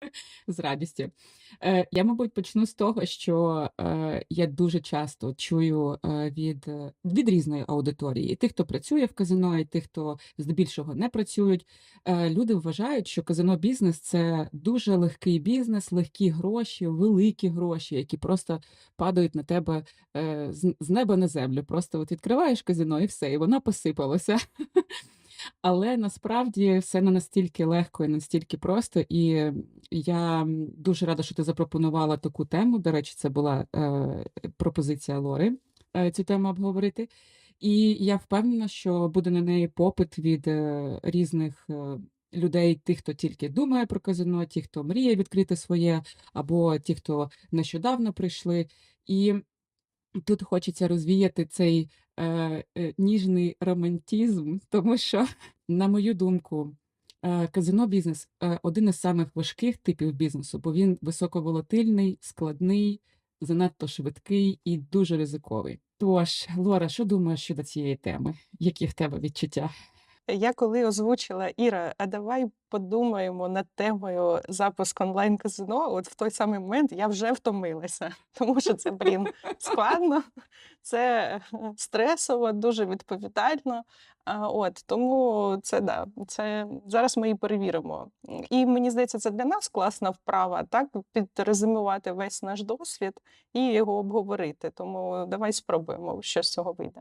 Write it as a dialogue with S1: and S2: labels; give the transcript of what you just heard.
S1: З радістю. Е, я, мабуть, почну з того, що, е, я дуже часто чую, е, від, від різної аудиторії: тих, хто працює в казино, і тих, хто здебільшого не працюють. Люди вважають, що казино-бізнес- це дуже легкий бізнес, легкі гроші, великі гроші, які просто падають на тебе, з неба на землю. Просто от відкриваєш казино і все, і воно посипалося. Але насправді все не настільки легко і настільки просто. І я, дуже рада, що ти запропонувала таку тему. До речі, це була, е, пропозиція Лори, е, цю тему обговорити. І я впевнена, що буде на неї попит від, е, різних, е, людей, тих, хто тільки думає про казино, ті, хто мріє відкрити своє, або ті, хто нещодавно прийшли. І тут хочеться розвіяти цей, е, е, ніжний романтизм, тому що, на мою думку, е, казино-бізнес, е, один із самих важких типів бізнесу, бо він високоволатильний, складний, занадто швидкий і дуже ризиковий. Тож, Лора, що думаєш щодо цієї теми? Які в тебе відчуття?
S2: Я коли озвучила: "Іра, а давай подумаємо над темою запуск онлайн-казино", от в той самий момент я вже втомилася, тому що це, блін, складно, це, е, стресово, дуже відповідально. От, тому це да, це зараз ми і перевіримо. І мені здається, це для нас класна вправа, так, підрезюмувати весь наш досвід і його обговорити. Тому давай спробуємо, що з цього вийде.